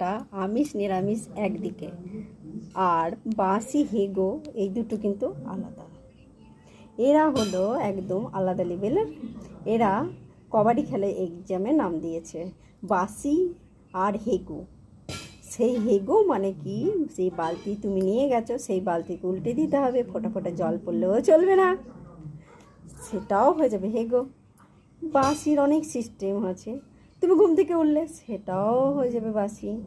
একটা আমিষ, নিরামিষ একদিকে। আর বাসি হেগো এই দুটো কিন্তু আলাদা। এরা হলো একদম আলাদা লেভেলের। এরা কবাডি খেলে এক্সামে নাম দিয়েছে, বাসি আর হেগো। সেই হেগো মানে কি? সেই বালতি তুমি নিয়ে গেছো, সেই বালতিকে উল্টে দিতে হবে, ফোটা ফোটা জল পড়লেও চলবে না। সেটাও হয়ে যাবে হেগো। বাসির অনেক সিস্টেম আছে। তুমি ঘুম থেকে উঠলে সেটাও হয়ে যাবে বাসি।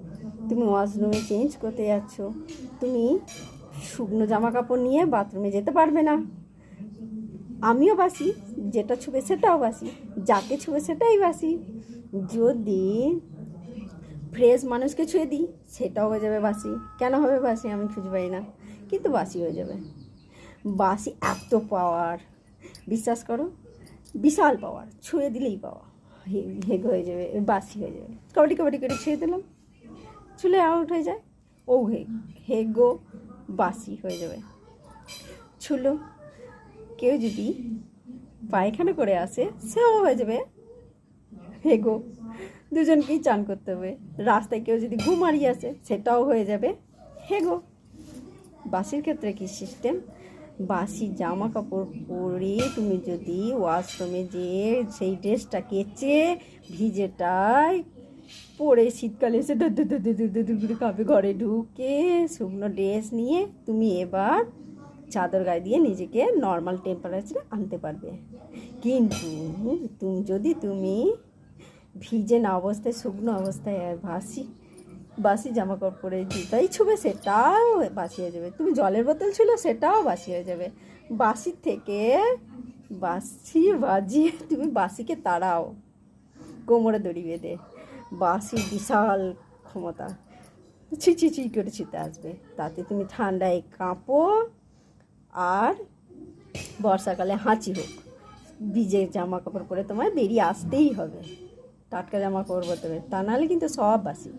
তুমি ওয়াশরুমে চেঞ্জ করতে যাচ্ছ। তুমি শুকনো জামা কাপড় নিয়ে বাথরুমে যেতে পারবে না। আমিও বাসি, যেটা ছুবে সেটাও বাসি, যাকে ছুবে সেটাই বাসি। যদি ফ্রেশ মানুষকে ছুঁয়ে দিই, সেটাও হয়ে যাবে বাসি। কেন হবে বাসি আমি খুঁজে পাই না। কিন্তু বাসি হয়ে যাবে। বাসি এত পাওয়ার বিশ্বাস করো, বিশাল পাওয়ার ছুঁয়ে দিলেই পাওয়া হেগ হয়ে যাবে, বাসি হয়ে যাবে। কবাডি কবাডি করে ছুঁয়ে দিলাম। চুলে আউট হয়ে যায়। ও হেগ হেগো, বাসি হয়ে যাবে। ছুলো কেউ যদি পায়খানা করে আসে, সেও হয়ে যাবে হেগো। দুজনকেই চান করতে হবে। রাস্তায় কেউ যদি ঘুম হারিয়ে আসে, সেটাও হয়ে যাবে হেগো। বাসির ক্ষেত্রে কি সিস্টেম বাসি জামা কাপড় পরে তুমি যদি ওয়াশরুমে যেয়ে সেই ড্রেসটা কেচে ভিজেটাই পরে শীতকালে এসে করে কাঁপে ঘরে ঢুকে শুকনো ড্রেস নিয়ে তুমি এবার চাদর গায়ে দিয়ে নিজেকে নর্মাল টেম্পারেচারে আনতে পারবে। কিন্তু তুমি যদি তুমি ভিজে না অবস্থায়, শুকনো অবস্থায় আর বাসি বাসি জামা কাপড় জুতাই ছুবে, সেটাও বাসি হয়ে যাবে। তুমি জলের বোতল ছিল, সেটাও বাসি হয়ে যাবে। বাসির থেকে বাসি বাজিয়ে তুমি বাসিকে তাড়াও। কোমরে দড়ি বেঁধে। বাসি বিশাল ক্ষমতা। ছি ছি ছি করে ছিতে আসবে। তাতে তুমি ঠান্ডায় কাঁপো আর বর্ষাকালে হাঁচি হোক। ভিজে জামা কাপড় পরে তোমায় বেরিয়ে আসতেই হবে। টাটকা জামা কাপড় পরতে হবে। তা নাহলে কিন্তু সব বাসি।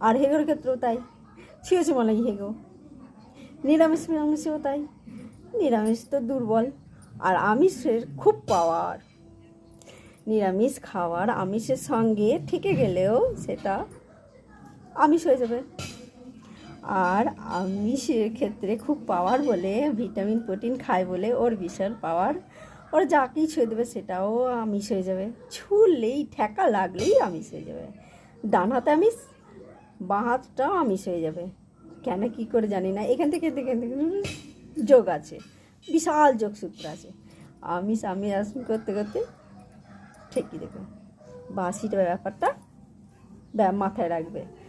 আর হেগোর ক্ষেত্রেও তাই। ছিঁড়েছে হয় হেগো। নিরামিষ, নিরামিষেও তাই। নিরামিষ তো দুর্বল। আর আমিষের খুব পাওয়ার নিরামিষ খাওয়ার আমিষের সঙ্গে থেকে গেলেও সেটা আমিষ হয়ে যাবে। আর আমিষের ক্ষেত্রে খুব পাওয়ার বলে ভিটামিন প্রোটিন খায় বলে ওর বিশাল পাওয়ার ওর যাকেই ছুঁয়ে দেবে সেটাও আমিষ হয়ে যাবে। ছুলেই ঠেকা লাগলেই আমিষ হয়ে যাবে। ডান হাতে আমিষ বাঁ হাতটাও আমিষ হয়ে যাবে। কেন, কি করে জানি না। এখান থেকে এখান থেকে যোগ আছে। বিশাল যোগসূত্র আছে। আমিষ আমি আসমি করতে করতে, ঠিকই দেবে বাঁশিটা ব্যাপারটা ব্যা- মাথায় রাখবে।